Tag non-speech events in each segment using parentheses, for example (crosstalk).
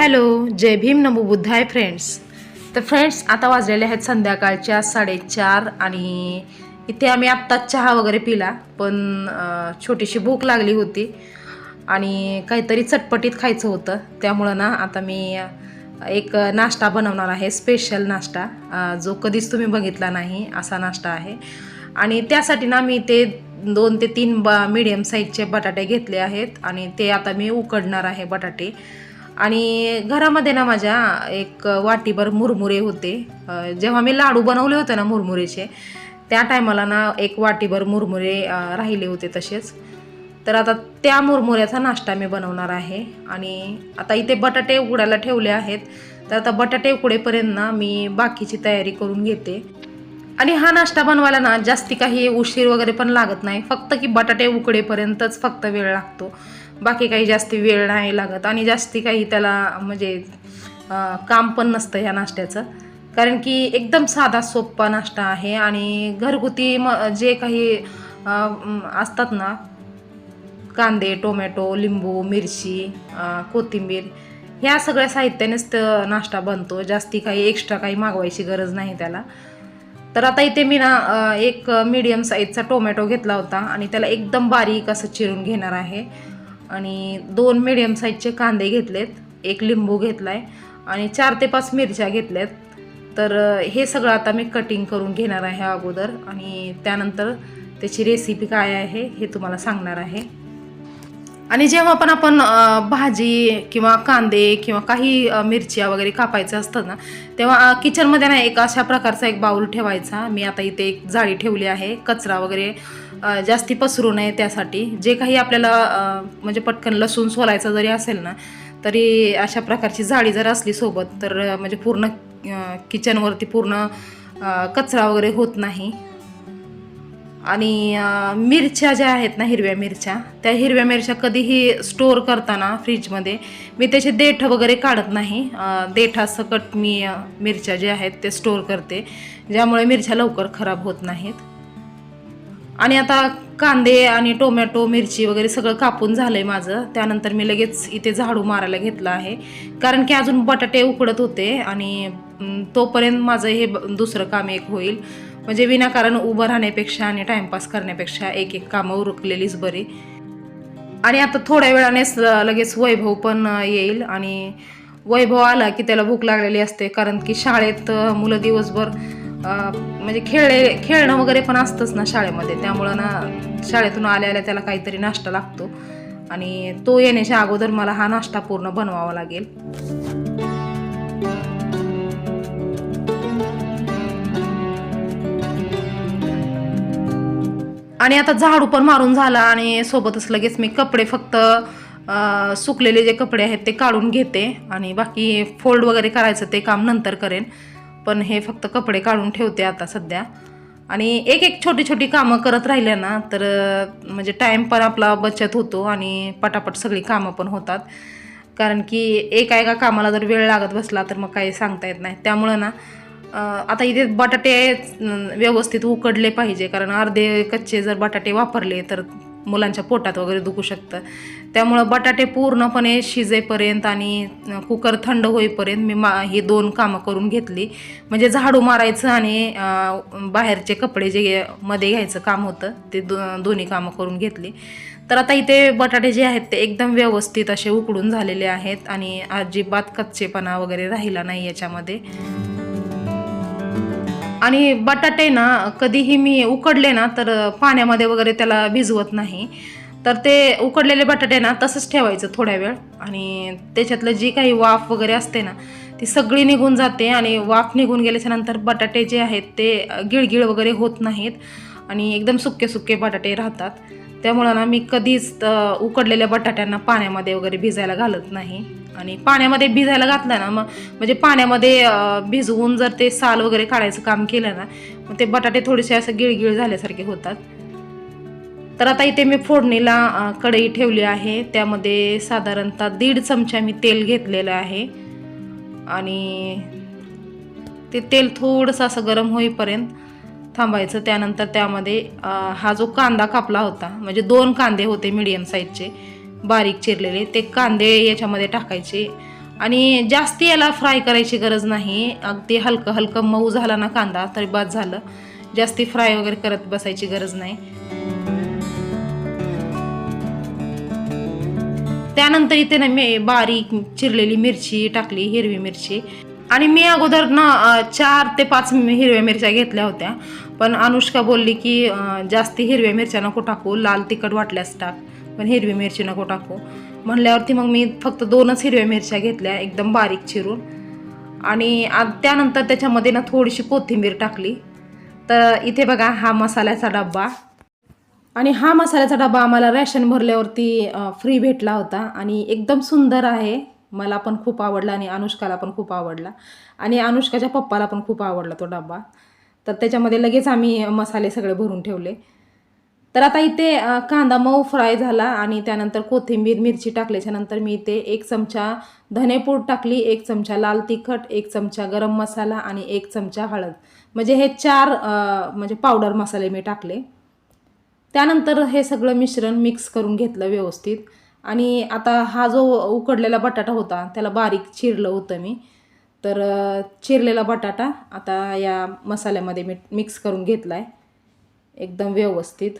Hello जय भीम नमो बुद्धाय friends. तर फ्रेंड्स आता वाजलेले आहेत संध्याकाळच्या साडेचार आणि इथे आम्ही आत्ताच चहा वगैरे पिला पण छोटीशी भूक लागली होती आणि काहीतरी चटपटीत खायचं होतं. त्यामुळं ना आता मी एक नाश्ता बनवणार आहे स्पेशल नाश्ता. जो कधीच तुम्ही बघितला नाही असा नाश्ता आहे. आणि त्यासाठी ना मी ते दोन ते तीन बा मिडियम साईजचे बटाटे घेतले आहेत आणि ते आता मी उकडणार आहे बटाटे. आणि घरामध्ये ना माझ्या एक वाटीभर मुरमुरे होते. जेव्हा मी लाडू बनवले होते ना मुरमुरेचे त्या टायमाला ना एक वाटीभर मुरमुरे राहिले होते तसेच. तर आता त्या मुरमुऱ्याचा नाश्ता मी बनवणार आहे. आणि आता इथे बटाटे उकडायला ठेवले आहेत. तर आता बटाटे उकडेपर्यंत ना मी बाकीची तयारी करून घेते. आणि हा नाश्ता बनवायला ना जास्ती काही उशीर वगैरे पण लागत नाही. फक्त की बटाटे उकडेपर्यंतच फक्त वेळ लागतो. बाकी काही जास्ती वेळ नाही लागत आणि जास्ती काही त्याला म्हणजे काम पण नसतं ह्या नाश्त्याचं. कारण की एकदम साधा सोप्पा नाश्ता आहे आणि घरगुती म जे काही असतात ना कांदे टोमॅटो लिंबू मिरची कोथिंबीर ह्या सगळ्या साहित्यानेच तर नाश्ता बनतो. जास्ती काही एक्स्ट्रा काही मागवायची गरज नाही त्याला. तर आता इथे मी ना एक मीडियम साईजचा टोमॅटो घेतला होता आणि त्याला एकदम बारीक असं चिरून घेणार आहे. आणि दोन मिडियम साईजचे कांदे घेतलेत. एक लिंबू घेतला आहे आणि चार ते पाच मिरच्या घेतल्यात. तर हे सगळं आता मी कटिंग करून घेणार आहे अगोदर. आणि त्यानंतर त्याची रेसिपी काय आहे हे तुम्हाला सांगणार आहे. आणि जेव्हा पण आपण भाजी किंवा कांदे किंवा काही मिरच्या वगैरे कापायचं असतं ना तेव्हा किचनमध्ये ना एक अशा प्रकारचा एक बाऊल ठेवायचा. मी आता इथे एक जाळी ठेवली आहे. कचरा वगैरे जास्ती पसरू नये त्यासाठी. जे काही आपल्याला म्हणजे पटकन लसूण सोलायचं जरी असेल ना तरी अशा प्रकारची जाळी जर असली सोबत तर म्हणजे पूर्ण किचनवरती पूर्ण कचरा वगैरे होत नाही. आणि मिरच्या ज्या आहेत ना हिरव्या मिरच्या त्या हिरव्या मिरच्या कधीही स्टोअर करताना फ्रीजमध्ये मी त्याचे देठ वगैरे काढत नाही. अ, देठासकट मी मिरच्या ज्या आहेत ते स्टोअर करते ज्यामुळे मिरच्या लवकर खराब होत नाहीत. आणि आता कांदे आणि टोमॅटो मिरची वगैरे सगळं कापून झालं आहे माझं. त्यानंतर मी लगेच इथे झाडू मारायला घेतलं आहे. कारण की अजून बटाटे उकडत होते आणि तोपर्यंत माझं हे ब- दुसरं काम एक होईल. म्हणजे विनाकारण उभं राहण्यापेक्षा आणि टाईमपास करण्यापेक्षा एक एक कामं उरकलेलीच बरी. आणि आता थोड्या वेळानेच लगेच वैभव पण येईल. आणि वैभव आला की त्याला भूक लागलेली असते. कारण की शाळेत मुलं दिवसभर म्हणजे खेळले खेळणं वगैरे पण असतंच ना शाळेमध्ये. त्यामुळं ना शाळेतून आल्या आल्या त्याला काहीतरी नाश्ता लागतो. आणि तो येण्याच्या अगोदर मला हा नाश्ता पूर्ण बनवावा लागेल. आणि आता झाडू पण मारून झाला आणि सोबतच लगेच मी कपडे फक्त सुकलेले जे कपडे आहेत ते काढून घेते. आणि बाकी फोल्ड वगैरे करायचं ते काम नंतर करेन. पण हे फक्त कपडे काढून ठेवते आता सध्या. आणि एक एक छोटी छोटी कामं करत राहिल्या ना तर म्हणजे टाईम पण आपला बचत होतो आणि पटापट सगळी कामं पण होतात. कारण की एका एका कामाला जर वेळ लागत बसला तर मग काही सांगता येत नाही. त्यामुळं ना आता इथे बटाटे व्यवस्थित उकडले पाहिजे. कारण अर्धे कच्चे जर बटाटे वापरले तर मुलांच्या पोटात वगैरे दुखू शकतं. त्यामुळं बटाटे पूर्णपणे शिजेपर्यंत आणि कुकर थंड होईपर्यंत मी मा ही दोन कामं करून घेतली. म्हणजे झाडू मारायचं आणि बाहेरचे कपडे जे मध्ये घ्यायचं काम होतं ते दो दोन्ही कामं करून घेतली. तर आता इथे बटाटे जे आहेत ते एकदम व्यवस्थित असे उकडून झालेले आहेत आणि अजिबात कच्चेपणा वगैरे राहिला नाही याच्यामध्ये. आणि बटाटे ना कधीही मी उकडले ना तर पाण्यामध्ये वगैरे त्याला भिजवत नाही. तर ते उकडलेले बटाटे ना तसंच ठेवायचं थोड्या वेळ. आणि त्याच्यातलं जी काही वाफ वगैरे असते ना ती सगळी निघून जाते आणि वाफ निघून गेल्याच्यानंतर बटाटे जे आहेत ते गिळगिळ वगैरे होत नाहीत. आणि एकदम सुके सुके बटाटे राहतात. त्यामुळं ना मी कधीच उकडलेल्या बटाट्यांना पाण्यामध्ये वगैरे भिजायला घालत नाही. आणि पाण्यामध्ये भिजायला घातलं ना मग म्हणजे पाण्यामध्ये भिजवून जर ते साल वगैरे काढायचं काम केलं ना मग ते बटाटे थोडेसे असं गिळगिळ झाल्यासारखे होतात. तर आता इथे मी फोडणीला कढई ठेवली आहे. त्यामध्ये साधारणतः दीड चमचा मी तेल घेतलेलं आहे. आणि ते तेल थोडंसं असं गरम होईपर्यंत थांबायचं. त्यानंतर त्यामध्ये हा जो कांदा कापला होता म्हणजे दोन कांदे होते मीडियम साईजचे बारीक चिरलेले ते कांदे याच्यामध्ये टाकायचे. आणि जास्ती याला फ्राय करायची गरज नाही. अगदी हलकं हलकं मऊ झाला ना कांदा तरी बाद झालं. जास्ती फ्राय वगैरे करत बसायची गरज नाही. त्यानंतर इथे ना मी बारीक चिरलेली मिरची टाकली हिरवी मिरची. आणि मी अगोदर ना चार ते पाच हिरव्या मिरच्या घेतल्या होत्या. पण अनुष्का बोलली की जास्ती हिरव्या मिरच्या नको टाकू लाल तिखट वाटल्यास टाक. पण हिरवी मिरची नको टाकू. म्हणल्यावरती मग मी फक्त दोनच हिरव्या मिरच्या घेतल्या एकदम बारीक चिरून. आणि आ- त्यानंतर त्याच्यामध्ये ना थोडीशी कोथिंबीर टाकली. तर इथे बघा हा मसाल्याचा डब्बा. आणि हा मसाल्याचा डबा आम्हाला रॅशन भरल्यावरती फ्री भेटला होता. आणि एकदम सुंदर आहे. मला पण खूप आवडला आणि अनुष्काला पण खूप आवडला. आणि अनुष्काच्या पप्पाला पण खूप आवडला तो डबा तर त्याच्यामध्ये लगेच आम्ही मसाले सगळे भरून ठेवले. तर आता इथे कांदा मऊ फ्राय झाला आणि त्यानंतर कोथिंबीर मिरची टाकल्याच्यानंतर मी इथे एक चमचा धनेपूड टाकली एक चमचा लाल तिखट एक चमचा गरम मसाला आणि एक चमचा हळद. म्हणजे हे चार म्हणजे पावडर मसाले मी टाकले. त्यानंतर हे सगळं मिश्रण मिक्स करून घेतलं व्यवस्थित. आणि आता हा जो उकडलेला बटाटा होता त्याला बारीक चिरलं होतं मी. तर चिरलेला बटाटा आता या मसाल्यामध्ये मी मिक्स करून घेतला आहे एकदम व्यवस्थित.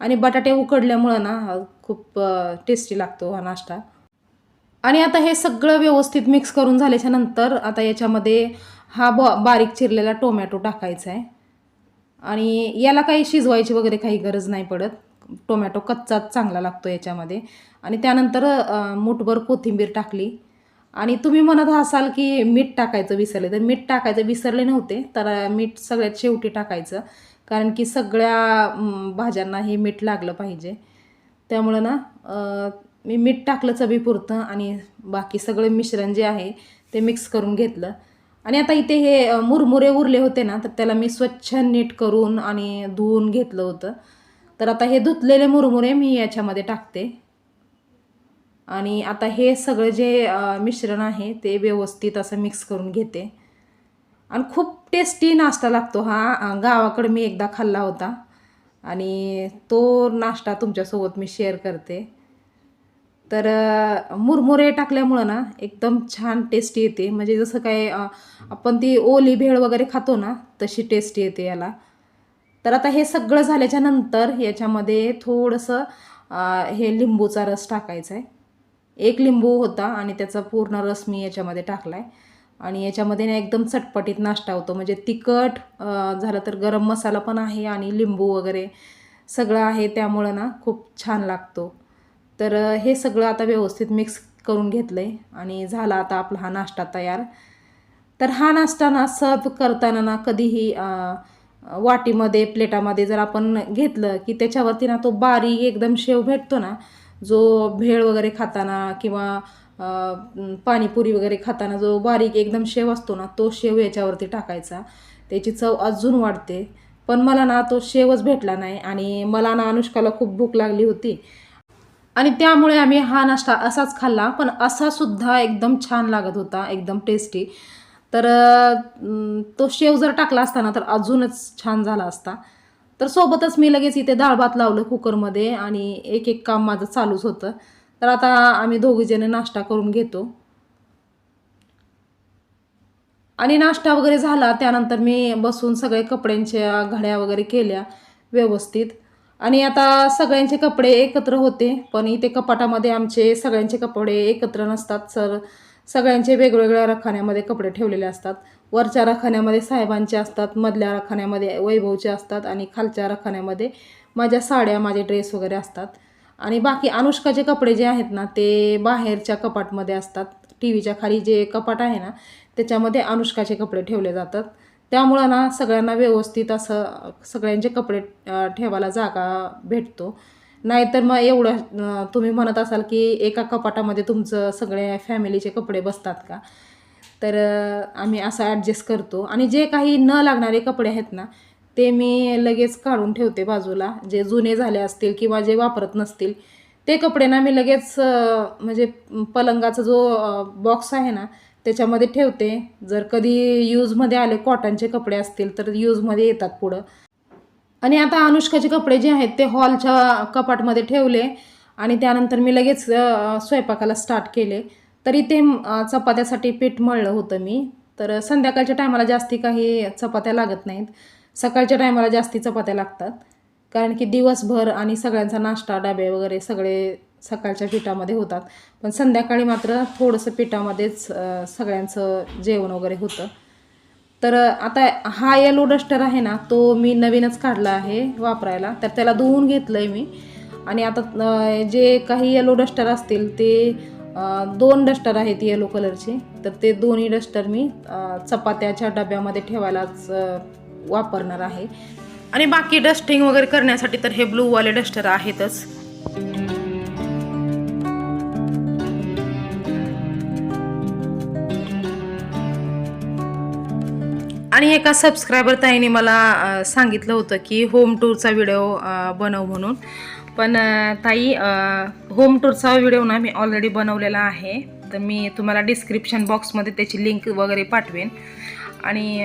आणि बटाटे उकडल्यामुळं ना खूप टेस्टी लागतो हा नाश्ता. आणि आता हे सगळं व्यवस्थित मिक्स करून झाल्याच्यानंतर आता याच्यामध्ये हा ब बारीक चिरलेला टोमॅटो टाकायचा आहे. आणि याला काही शिजवायची वगैरे काही गरज नाही पडत. टोमॅटो कच्चाच चांगला लागतो याच्यामध्ये. आणि त्यानंतर मुठभर मूठभर कोथिंबीर टाकली. आणि तुम्ही म्हणत असाल की मीठ टाकायचं विसरले. तर मीठ टाकायचं विसरले नव्हते. तर मीठ सगळ्यात शेवटी टाकायचं. कारण की सगळ्या भाज्यांना हे मीठ लागलं पाहिजे. त्यामुळं ना मी मीठ टाकलं चवीपुरतं आणि बाकी सगळं मिश्रण जे आहे ते मिक्स करून घेतलं. आणि आता इथे हे मुरमुरे उरले होते ना तर त्याला मी स्वच्छ नीट करून आणि धुवून घेतलं होतं. तर आता हे धुतलेले मुरमुरे मी याच्यामध्ये टाकते. आणि आता हे सगळं जे मिश्रण आहे ते व्यवस्थित असं मिक्स करून घेते. आणि खूप टेस्टी नाश्ता लागतो हा. गावाकडे मी एकदा खाल्ला होता. आणि तो नाश्ता तुमच्यासोबत मी शेअर करते. तर मुरमुरे टाकल्यामुळं ना एकदम छान टेस्टी येते. म्हणजे जसं काय आपण ती ओली भेळ वगैरे खातो ना तशी टेस्टी येते याला. तर आता हे सगळं झाल्याच्यानंतर याच्यामध्ये थोडंसं हे लिंबूचा रस टाकायचा आहे एक लिंबू होता आणि त्याचा पूर्ण रस मी याच्यामध्ये टाकला आहे आणि याच्यामध्ये ना एकदम चटपटीत नाश्ता होतो. म्हणजे तिखट झालं तर गरम मसाला पण आहे आणि लिंबू वगैरे सगळं आहे. त्यामुळं ना खूप छान लागतो. तर हे सगळं आता व्यवस्थित मिक्स करून घेतलं आहे आणि झाला आता आपला हा नाश्ता तयार. तर हा नाश्ता ना सर्व करताना ना कधीही वाटीमध्ये प्लेटामध्ये जर आपण घेतलं की त्याच्यावरती ना तो बारीक एकदम शेव भेटतो ना जो भेळ वगैरे खाताना किंवा पाणीपुरी वगैरे खाताना जो बारीक एकदम शेव असतो ना तो शेव याच्यावरती टाकायचा. त्याची चव अजून वाढते. पण मला ना तो शेवच भेटला नाही आणि मला ना अनुष्काला खूप भूक लागली होती. आणि त्यामुळे आम्ही हा नाश्ता असाच खाल्ला पण असा सुद्धा एकदम छान लागत होता एकदम टेस्टी तर तो शेव जर टाकला असता ना तर अजूनच छान झाला असता. तर सोबतच मी लगेच इथे डाळ भात लावलं कुकरमध्ये आणि एक एक काम माझं चालूच होतं. तर आता आम्ही दोघीजणं नाश्ता करून घेतो. आणि नाश्ता वगैरे झाला त्यानंतर मी बसून सगळे कपड्यांच्या घड्या वगैरे केल्या व्यवस्थित. आणि आता सगळ्यांचे कपडे एकत्र होते पण इथे कपाटामध्ये आमचे सगळ्यांचे कपडे एकत्र नसतात. सर सगळ्यांचे वेगवेगळ्या रखान्यामध्ये कपडे ठेवलेले असतात. वरच्या रखान्यामध्ये साहेबांचे असतात मधल्या रखान्यामध्ये वैभवचे असतात आणि खालच्या रखान्यामध्ये माझ्या साड्या माझे ड्रेस वगैरे असतात. आणि बाकी अनुष्काचे कपडे जे आहेत ना ते बाहेरच्या कपाटमध्ये असतात. टी व्हीच्या खाली जे कपाट आहे ना त्याच्यामध्ये अनुष्काचे कपडे ठेवले जातात. त्यामुळं ना सगळ्यांना व्यवस्थित असं सगळ्यांचे कपडे ठेवायला जागा भेटतो. नाहीतर मग एवढं तुम्ही म्हणत असाल की एका कपाटामध्ये तुमचं सगळे फॅमिलीचे कपडे बसतात का? तर आम्ही असं ॲडजस्ट करतो. आणि जे काही न लागणारे कपडे आहेत ना ते मी लगेच काढून ठेवते बाजूला. जे जुने झाले असतील किंवा जे वापरत नसतील ते कपडे ना मी लगेच म्हणजे पलंगाचा जो बॉक्स आहे ना त्याच्यामध्ये ठेवते. जर कधी यूजमध्ये आले कॉटनचे कपडे असतील तर यूजमध्ये येतात पुढं. आणि आता अनुष्काचे कपडे जे आहेत ते हॉलच्या कपाटमध्ये ठेवले. आणि त्यानंतर मी लगेच स्वयंपाकाला स्टार्ट केले. तरी ते चपात्यासाठी पीठ मळलं होतं मी. तर संध्याकाळच्या टायमाला जास्ती काही चपात्या लागत नाहीत. सकाळच्या टायमाला जास्ती चपात्या लागतात. कारण की दिवसभर आणि सगळ्यांचा नाश्ता डबे वगैरे सगळे सकाळच्या पिठामध्ये होतात. पण संध्याकाळी मात्र थोडंसं पिठामध्येच सगळ्यांचं जेवण वगैरे होतं. तर आता हा येलो डस्टर आहे ना तो मी नवीनच काढला आहे वापरायला. तर त्याला धुवून घेतलं आहे मी. आणि आता जे काही येलो डस्टर असतील ते दोन डस्टर आहेत येलो कलरचे तर ते दोन्ही डस्टर मी चपात्याच्या डब्यामध्ये ठेवायलाच वापरणार आहे. आणि बाकी डस्टिंग वगैरे करण्यासाठी तर हे ब्लूवाले डस्टर आहेतच. आणि एका सबस्क्रायबर ताईने मला सांगितलं होतं की होम टूरचा व्हिडिओ बनव म्हणून. पण ताई होम टूरचा व्हिडिओ ना मी ऑलरेडी बनवलेला आहे. तर मी तुम्हाला डिस्क्रिप्शन बॉक्समध्ये त्याची लिंक वगैरे पाठवेन. आणि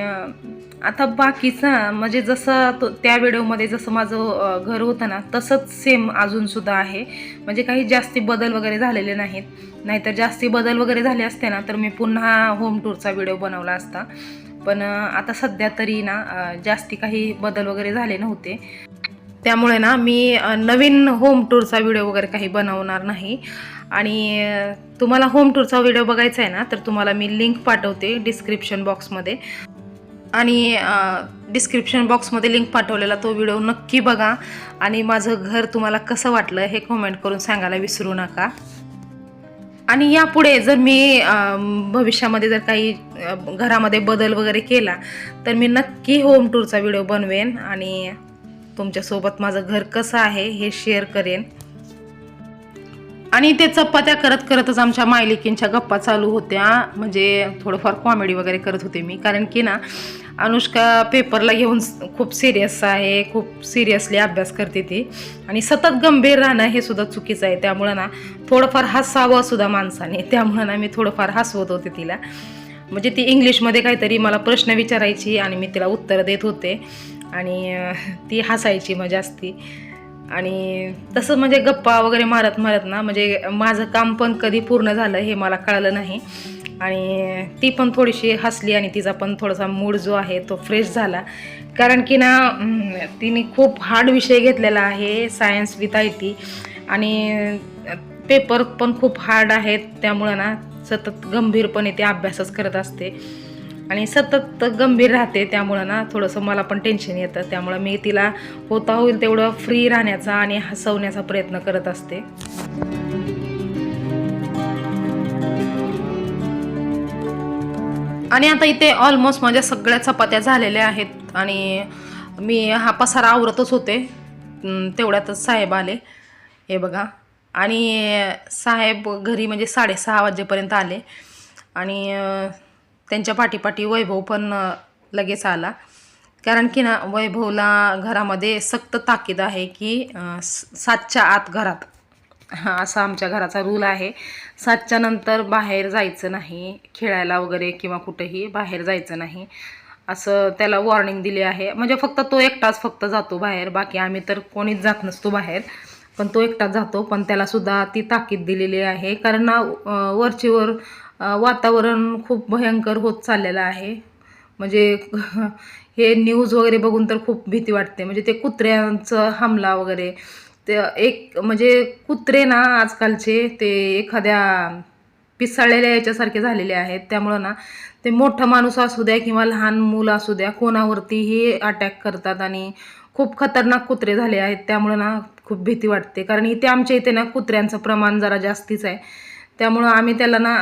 आता बाकीचा म्हणजे जसं तो त्या व्हिडिओमध्ये जसं माझं घर होतं ना तसंच सेम अजूनसुद्धा आहे. म्हणजे काही जास्ती बदल वगैरे झालेले नाहीत. नाहीतर जास्ती बदल वगैरे झाले असते ना तर मी पुन्हा होम टूरचा व्हिडिओ बनवला असता. पण आता सध्या तरी ना जास्ती काही बदल वगैरे झाले नव्हते. त्यामुळे ना मी नवीन होम टूरचा व्हिडिओ वगैरे काही बनवणार नाही. आणि तुम्हाला होम टूरचा व्हिडिओ बघायचा आहे ना तर तुम्हाला मी लिंक पाठवते डिस्क्रिप्शन बॉक्समध्ये आणि डिस्क्रिप्शन बॉक्समध्ये लिंक पाठवलेला तो व्हिडिओ नक्की बघा. आणि माझं घर तुम्हाला कसं वाटलं हे कमेंट करून सांगायला विसरू नका. आणि यापुढे जर मी भविष्यामध्ये जर काही घरामध्ये बदल वगैरे केला तर मी नक्की होम टूरचा व्हिडिओ बनवेन. आणि तुमच्यासोबत माझं घर कसं आहे हे शेअर करेन. आणि ते चपात्या करत करतच आमच्या मायलिकींच्या गप्पा चालू होत्या. म्हणजे थोडंफार कॉमेडी वगैरे करत होते मी. कारण की ना अनुष्का पेपरला घेऊन खूप सिरियस आहे. खूप सिरियसली अभ्यास करते ती. आणि सतत गंभीर राहणं हे सुद्धा चुकीचं आहे. त्यामुळं ना थोडंफार हसावं सुद्धा माणसाने. त्यामुळं ना मी थोडंफार हसवत होते तिला. म्हणजे ती इंग्लिशमध्ये काहीतरी मला प्रश्न विचारायची आणि मी तिला उत्तर देत होते. आणि ती हसायची मग असती आणि तसं म्हणजे गप्पा वगैरे मारत मारत ना म्हणजे माझं काम पण कधी पूर्ण झालं हे मला कळलं नाही. आणि ती पण थोडीशी हसली आणि तिचा पण थोडासा मूड जो आहे तो फ्रेश झाला. कारण की ना तिने खूप हार्ड विषय घेतलेला आहे सायन्स विथ आय टी आणि पेपर पण खूप हार्ड आहेत त्यामुळं ना सतत गंभीरपणे ते अभ्यासच करत असते. आणि सतत गंभीर राहते त्यामुळं ना थोडंसं मला पण टेन्शन येतं. त्यामुळं मी तिला होता होईल तेवढं फ्री राहण्याचा आणि हसवण्याचा प्रयत्न करत असते. आणि आता इथे ऑलमोस्ट माझ्या सगळ्या चपात्या झालेल्या आहेत आणि मी हा पसारा आवरतच होते. तेवढ्यातच साहेब आले. हे बघा. आणि साहेब घरी म्हणजे साडेसहा वाजेपर्यंत आले. आणि त्यांच्या पाठीपाठी वैभव पण लगेच आला. कारण की ना वैभवला घरामध्ये सक्त ताकीद आहे की सातच्या आत घरात. हा असा आमच्या घराचा रूल आहे. सातच्या नंतर बाहेर जायचं नाही खेळायला वगैरे किंवा कुठेही बाहेर जायचं नाही. असं त्याला वॉर्निंग दिली आहे. म्हणजे फक्त तो एकटाच फक्त जातो बाहेर. बाकी आम्ही तर कोणीच जात नसतो बाहेर. पण तो एकटाच जातो. पण त्यालासुद्धा ती ताकीद दिलेली आहे. कारण ना वरचीवर वातावरण खूप भयंकर होत चाललेलं आहे. म्हणजे (laughs) हे न्यूज वगैरे बघून तर खूप भीती वाटते. म्हणजे ते कुत्र्यांचं हमला वगैरे. ते एक म्हणजे कुत्रे ना आजकालचे ते एखाद्या पिसाळलेल्या याच्यासारखे झालेले आहेत. त्यामुळं ना ते मोठा माणूस असू द्या किंवा लहान मुलं असू द्या कोणावरतीही अटॅक करतात आणि खूप खतरनाक कुत्रे झाले आहेत. त्यामुळं ना खूप भीती वाटते. कारण इथे आमच्या इथे ना कुत्र्यांचं प्रमाण जरा जास्तीच आहे. त्यामुळं आम्ही त्याला ना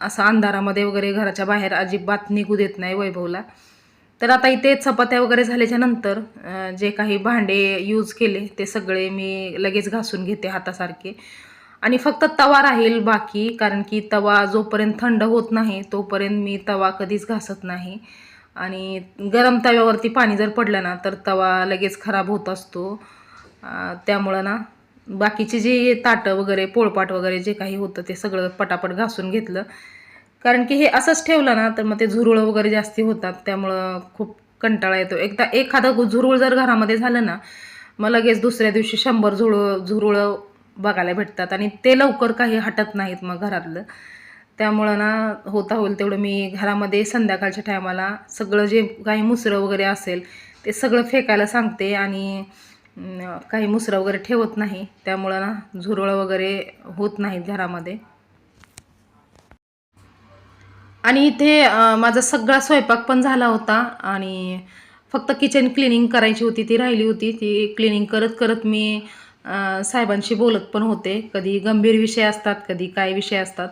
असं अंधारामध्ये वगैरे घराच्या बाहेर अजिबात निघू देत नाही वैभवला. तर आता इथे चपात्या वगैरे झाल्याच्यानंतर जे काही भांडे यूज केले ते सगळे मी लगेच घासून घेते हातासारखे. आणि फक्त तवा राहील बाकी कारण की तवा जोपर्यंत थंड होत नाही तोपर्यंत मी तवा कधीच घासत नाही. आणि गरम तव्यावरती पाणी जर पडलं ना तर तवा लगेच खराब होत असतो. त्यामुळं ना बाकीचे जे ताटं वगैरे पोळपाट वगैरे जे काही होतं ते सगळं पटापट घासून घेतलं. कारण की हे असंच ठेवलं ना तर मग ते झुरळं वगैरे जास्ती होतात. त्यामुळं खूप कंटाळा येतो. एकदा एखादं झुरुळ झुरळ जर घरामध्ये झालं ना मग लगेच दुसऱ्या दिवशी शंभर झुळ झुरळं बघायला भेटतात. आणि ते लवकर काही हटत नाहीत मग घरातलं. त्यामुळं ना होता होईल तेवढं मी घरामध्ये संध्याकाळच्या टायमाला सगळं जे काही मुसरं वगैरे असेल ते सगळं फेकायला सांगते. आणि काही मुसरा वगैरे ठेवत नाही. त्यामुळं ना झुरळ वगैरे होत नाहीत घरामध्ये. आणि इथे माझा सगळा स्वयंपाक पण झाला होता. आणि फक्त किचन क्लिनिंग करायची होती ती राहिली होती. ती क्लिनिंग करत करत मी साहेबांशी बोलत पण होते. कधी गंभीर विषय असतात कधी काय विषय असतात.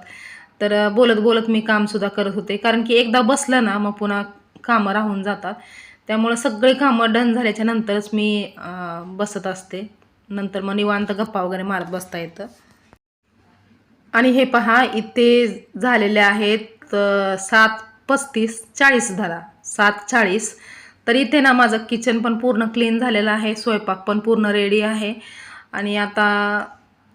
तर बोलत बोलत मी कामसुद्धा करत होते. कारण की एकदा बसलं ना मग पुन्हा कामं राहून जातात. त्यामुळं सगळी कामं डन झाल्याच्या नंतरच मी बसत असते. नंतर मग निवांत गप्पा वगैरे मारत बसता येतं. आणि हे पहा इथे झालेले आहेत सात पस्तीस चाळीस झाला. सात चाळीस. तर इथे ना माझं किचन पण पूर्ण क्लीन झालेलं आहे स्वयंपाक पण पूर्ण रेडी आहे. आणि आता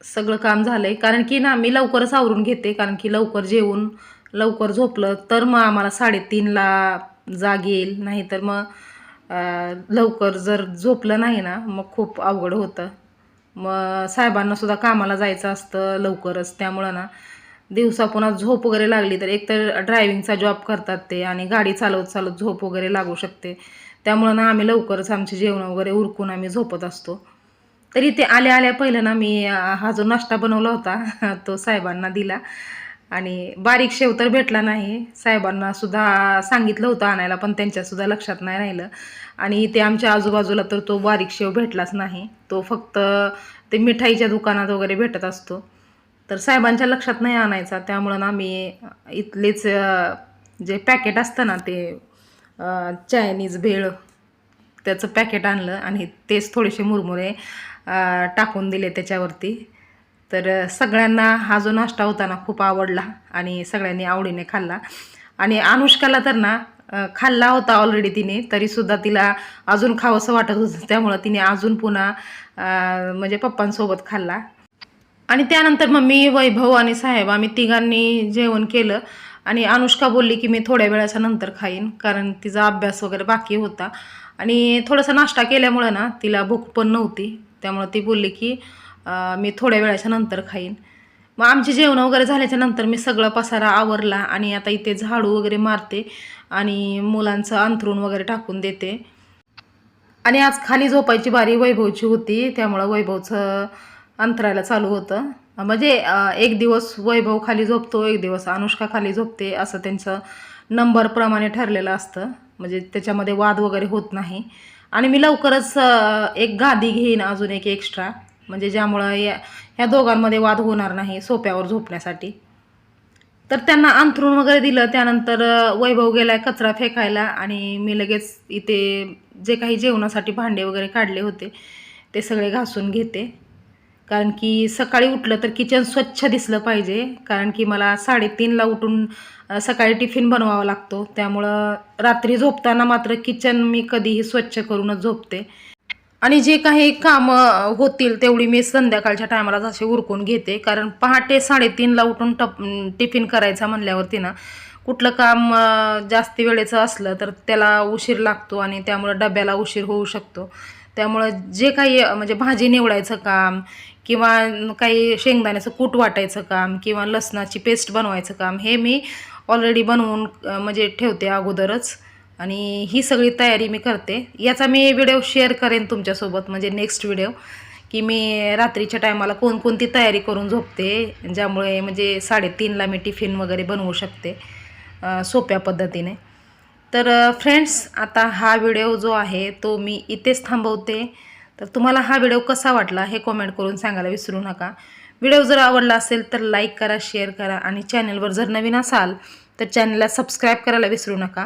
सगळं काम झालं आहे कारण की ना मी लवकरच आवरून घेते. कारण की लवकर जेवून लवकर झोपलं तर मग आम्हाला साडेतीनला जाग येईल नाहीतर मग लवकर जर झोपलं नाही ना मग खूप अवघड होतं. मग साहेबांनासुद्धा कामाला जायचं असतं लवकरच. त्यामुळं ना दिवसा पुन्हा झोप वगैरे लागली तर एकतर ड्रायव्हिंगचा जॉब करतात ते आणि गाडी चालवत चालवत झोप वगैरे लागू शकते. त्यामुळं ना आम्ही लवकरच आमची जेवणं वगैरे उरकून आम्ही झोपत असतो. तरी ते आल्या आल्या पहिलं ना मी हा जो नाश्ता बनवला होता (laughs) तो साहेबांना दिला. आणि बारीक शेव तर भेटला नाही. साहेबांना सुद्धा सांगितलं होतं आणायला पण त्यांच्यासुद्धा लक्षात नाही राहिलं. आणि इथे आमच्या आजूबाजूला तर तो बारीक शेव भेटलाच नाही. तो फक्त ते मिठाईच्या दुकानात वगैरे भेटत असतो. तर साहेबांच्या लक्षात नाही आणायचा. त्यामुळं ना मी इथलेच जे पॅकेट असतं ना ते चायनीज भेळ त्याचं पॅकेट आणलं आणि तेच थोडेसे मुरमुरे टाकून दिले त्याच्यावरती. तर सगळ्यांना हा जो नाश्ता होता ना खूप आवडला आणि सगळ्यांनी आवडीने खाल्ला. आणि अनुष्काला तर ना खाल्ला होता ऑलरेडी तिने तरीसुद्धा तिला अजून खावंसं वाटत होतं. त्यामुळं तिने अजून पुन्हा म्हणजे पप्पांसोबत खाल्ला. आणि त्यानंतर मग मी वैभव आणि साहेब आम्ही तिघांनी जेवण केलं. आणि अनुष्का बोलली की मी थोड्या वेळाच्या नंतर खाईन कारण तिचा अभ्यास वगैरे बाकी होता. आणि थोडासा नाश्ता केल्यामुळं ना तिला भूक पण नव्हती. त्यामुळं ती बोलली की मी थोड्या वेळाच्या नंतर खाईन. मग आमची जेवण वगैरे झाल्याच्यानंतर मी सगळं पसारा आवरला आणि आता इथे झाडू वगैरे मारते आणि मुलांचं अंथरूण वगैरे टाकून देते. आणि आज खाली झोपायची बारी वैभवची होती त्यामुळं वैभवचं अंतरायला चालू होतं. म्हणजे एक दिवस वैभव खाली झोपतो एक दिवस अनुष्का खाली झोपते असं त्यांचं नंबरप्रमाणे ठरलेलं असतं. म्हणजे त्याच्यामध्ये वाद वगैरे होत नाही. आणि मी लवकरच एक गादी घेईन अजून एक एक्स्ट्रा म्हणजे ज्यामुळं या ह्या दोघांमध्ये वाद होणार नाही सोप्यावर झोपण्यासाठी. तर त्यांना अंथरूण वगैरे दिलं त्यानंतर वैभव गेलाय कचरा फेकायला आणि मी लगेच इथे जे काही जेवणासाठी भांडे वगैरे काढले होते ते सगळे घासून घेते. कारण की सकाळी उठलं तर किचन स्वच्छ दिसलं पाहिजे कारण की मला साडेतीनला उठून सकाळी टिफिन बनवावा लागतो. त्यामुळं रात्री झोपताना मात्र किचन मी कधीही स्वच्छ करूनच झोपते. आणि जे काही कामं होतील तेवढी मी संध्याकाळच्या टायमाला जसे उरकून घेते. कारण पहाटे साडेतीनला उठून टप टिफिन करायचा म्हणल्यावरती ना कुठलं काम जास्त जास्ती वेळेचं असलं तर त्याला उशीर लागतो आणि त्यामुळं डब्याला उशीर होऊ शकतो. त्यामुळं जे काही म्हणजे भाजी निवडायचं काम किंवा काही शेंगदाण्याचं कूट वाटायचं काम किंवा लसणाची पेस्ट बनवायचं काम हे मी ऑलरेडी बनवून म्हणजे ठेवते अगोदरच. आणि ही सगळी तयारी मी करते. याचा मी व्हिडिओ शेअर करेन तुमच्यासोबत म्हणजे नेक्स्ट व्हिडिओ की मी रात्रीच्या टायमाला कोणकोणती तयारी करून झोपते ज्यामुळे म्हणजे साडेतीनला मी टिफिन वगैरे बनवू शकते सोप्या पद्धतीने. तर फ्रेंड्स आता हा व्हिडिओ जो आहे तो मी इथेच थांबवते. तर तुम्हाला हा व्हिडिओ कसा वाटला हे कॉमेंट करून सांगायला विसरू नका. व्हिडिओ जर आवडला असेल तर लाईक करा शेअर करा आणि चॅनलवर जर नवीन असाल तर चॅनलला सबस्क्राईब करायला विसरू नका.